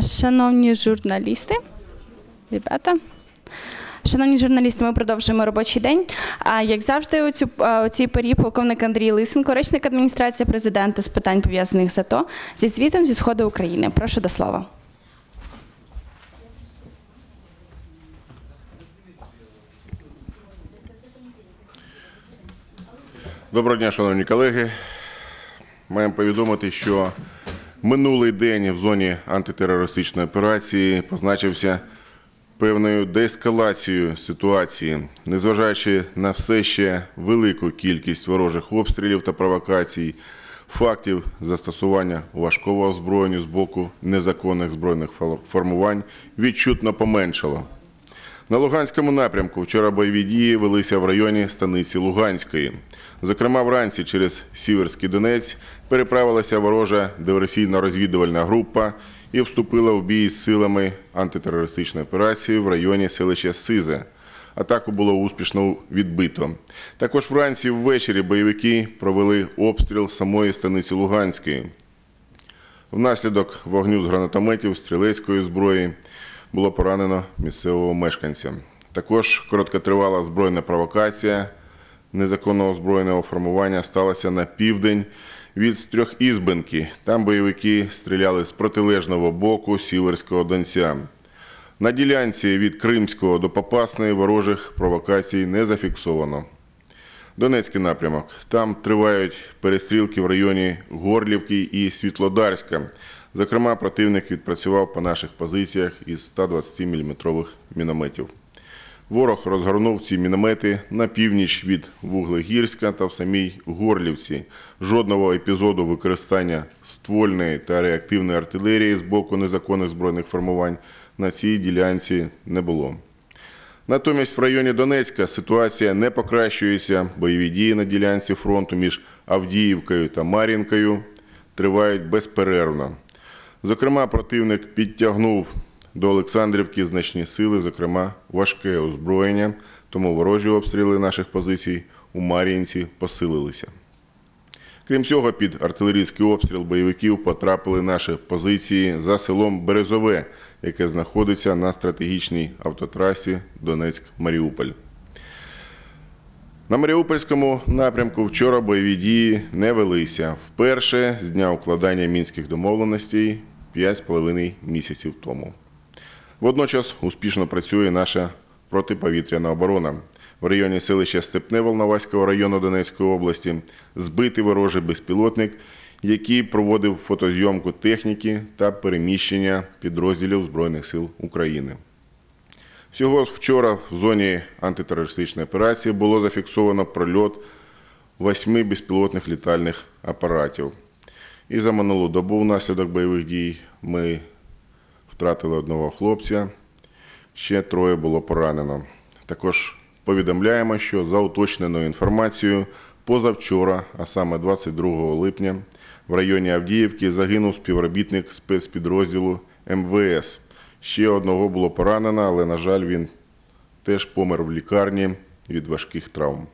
Шановні журналісти, ребята. Шановні журналісти, ми продовжуємо робочий день. А як завжди, у, цю, у цій порі полковник Андрій Лисенко, речник адміністрації президента з питань пов'язаних з АТО, зі звітом зі сходу України. Прошу до слова. Доброго дня, шановні колеги. Маємо повідомити, що минулий день в зоні антитерористичної операції позначився певною деескалацією ситуації, незважаючи на все ще велику кількість ворожих обстрілів та провокацій, фактів застосування важкого озброєння з боку незаконних збройних формувань відчутно поменшало. На Луганському напрямку вчора бойові дії велися в районі станиці Луганської. Зокрема, вранці через Сіверський Донець переправилася ворожа диверсійно-розвідувальна група і вступила в бій з силами антитерористичної операції в районі селища Сизе. Атаку було успішно відбито. Також вранці ввечері бойовики провели обстріл самої станиці Луганської. Внаслідок вогню з гранатометів, стрілецької зброї було поранено місцевого мешканця. Також короткотривала збройна провокація незаконного збройного формування сталася на південь від Трьохізбенки. Там бойовики стріляли з протилежного боку Сіверського Донця. На ділянці від Кримського до Попасної ворожих провокацій не зафіксовано. Донецький напрямок. Там тривають перестрілки в районі Горлівки і Світлодарська. Зокрема, противник відпрацював по наших позиціях із 120-мм мінометів. Ворог розгорнув ці міномети на північ від Вуглегірська та в самій Горлівці. Жодного епізоду використання ствольної та реактивної артилерії з боку незаконних збройних формувань на цій ділянці не було. Натомість в районі Донецька ситуація не покращується. Бойові дії на ділянці фронту між Авдіївкою та Мар'їнкою тривають безперервно. Зокрема, противник підтягнув до Олександрівки значні сили, зокрема важке озброєння, тому ворожі обстріли наших позицій у Мар'їнці посилилися. Крім цього, під артилерійський обстріл бойовиків потрапили наші позиції за селом Березове, яке знаходиться на стратегічній автотрасі Донецьк-Маріуполь. На Маріупольському напрямку вчора бойові дії не велися. Вперше з дня укладання мінських домовленостей 5,5 місяців тому. Водночас успішно працює наша протиповітряна оборона. В районі селища Степне Волноваського району Донецької області збитий ворожий безпілотник, який проводив фотозйомку техніки та переміщення підрозділів Збройних сил України. Всього вчора в зоні антитерористичної операції було зафіксовано прольот восьми безпілотних літальних апаратів. І за минулу добу внаслідок бойових дій ми втратили одного хлопця, ще троє було поранено. Також повідомляємо, що за уточненою інформацією, позавчора, а саме 22 липня, в районі Авдіївки загинув співробітник спецпідрозділу МВС. Ще одного було поранено, але, на жаль, він теж помер в лікарні від важких травм.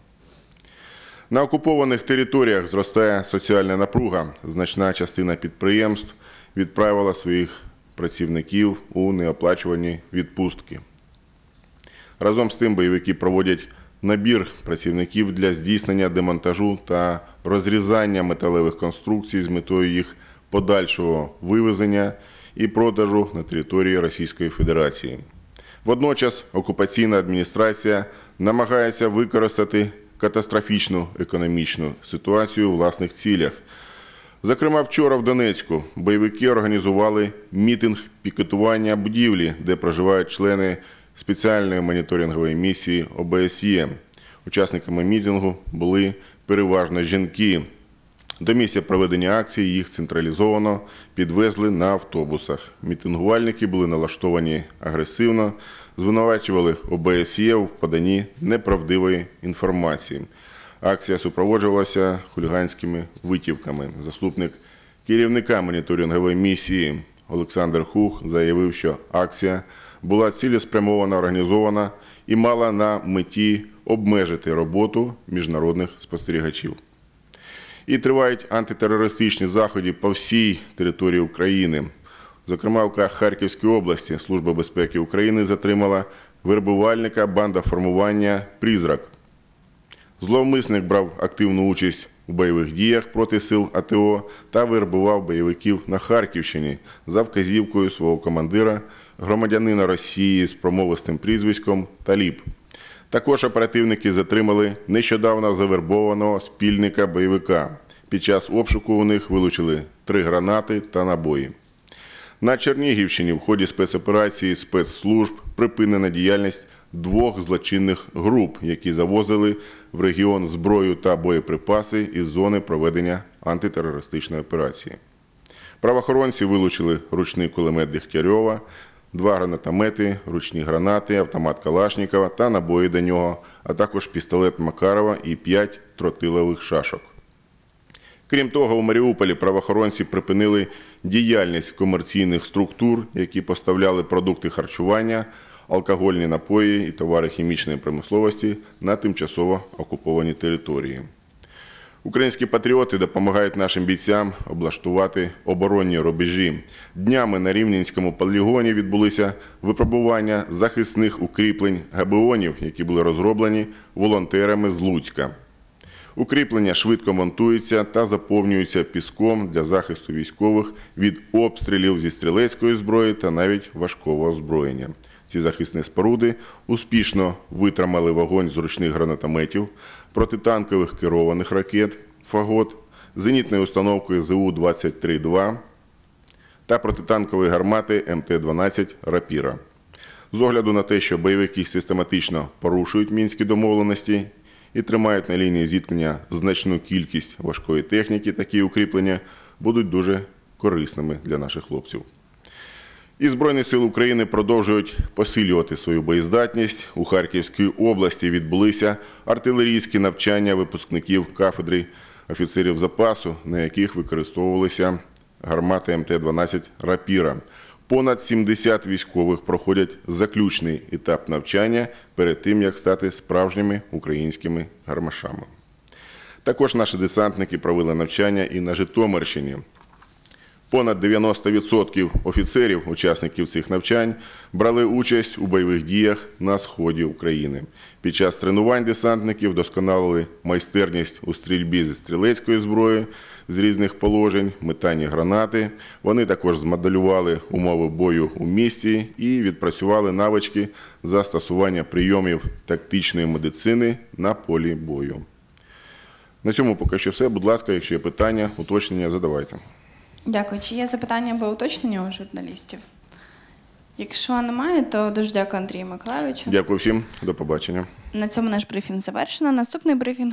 На окупованих територіях зростає соціальна напруга. Значна частина підприємств відправила своїх працівників у неоплачувані відпустки. Разом з тим бойовики проводять набір працівників для здійснення демонтажу та розрізання металевих конструкцій з метою їх подальшого вивезення і продажу на території Російської Федерації. Водночас окупаційна адміністрація намагається використати катастрофічну економічну ситуацію у власних цілях. Зокрема, вчора в Донецьку бойовики організували мітинг пікетування будівлі, де проживають члени спеціальної моніторингової місії ОБСЄ. Учасниками мітингу були переважно жінки. До місця проведення акції їх централізовано підвезли на автобусах. Мітингувальники були налаштовані агресивно, звинувачували ОБСЄ в поданні неправдивої інформації. Акція супроводжувалася хуліганськими витівками. Заступник керівника моніторингової місії Олександр Хух заявив, що акція була цілеспрямовано організована і мала на меті обмежити роботу міжнародних спостерігачів. І тривають антитерористичні заходи по всій території України. Зокрема, в Харківській області Служба безпеки України затримала вербувальника банда формування Призрак. Зловмисник брав активну участь у бойових діях проти сил АТО та вербував бойовиків на Харківщині за вказівкою свого командира, громадянина Росії з промовистим прізвиськом Таліб. Також оперативники затримали нещодавно завербованого спільника бойовика. Під час обшуку у них вилучили три гранати та набої. На Чернігівщині в ході спецоперації спецслужб припинена діяльність двох злочинних груп, які завозили в регіон зброю та боєприпаси із зони проведення антитерористичної операції. Правоохоронці вилучили ручний кулемет Дегтярьова, два гранатомети, ручні гранати, автомат Калашнікова та набої до нього, а також пістолет Макарова і п'ять тротилових шашок. Крім того, у Маріуполі правоохоронці припинили діяльність комерційних структур, які поставляли продукти харчування, алкогольні напої і товари хімічної промисловості на тимчасово окуповані території. Українські патріоти допомагають нашим бійцям облаштувати оборонні рубежі. Днями на Рівненському полігоні відбулися випробування захисних укріплень габіонів, які були розроблені волонтерами з Луцька. Укріплення швидко монтуються та заповнюються піском для захисту військових від обстрілів зі стрілецької зброї та навіть важкого озброєння. Ці захисні споруди успішно витримали вогонь з ручних гранатометів, протитанкових керованих ракет «Фагот», зенітною установкою ЗУ-23-2 та протитанкової гармати МТ-12 «Рапіра». З огляду на те, що бойовики систематично порушують мінські домовленості і тримають на лінії зіткнення значну кількість важкої техніки, такі укріплення будуть дуже корисними для наших хлопців. І Збройні сили України продовжують посилювати свою боєздатність. У Харківській області відбулися артилерійські навчання випускників кафедри офіцерів запасу, на яких використовувалися гармати МТ-12 «Рапіра». Понад 70 військових проходять заключний етап навчання перед тим, як стати справжніми українськими гармашами. Також наші десантники провели навчання і на Житомирщині. Понад 90% офіцерів, учасників цих навчань, брали участь у бойових діях на сході України. Під час тренувань десантників досконалили майстерність у стрільбі зі стрілецької зброї з різних положень, метанні гранати. Вони також змоделювали умови бою у місті і відпрацювали навички застосування прийомів тактичної медицини на полі бою. На цьому поки що все. Будь ласка, якщо є питання, уточнення, задавайте. Дякую. Чи є запитання або уточнення у журналістів? Якщо немає, то дуже дякую Андрію Миколайовичу. Дякую всім, до побачення. На цьому наш брифінг завершено. Наступний брифінг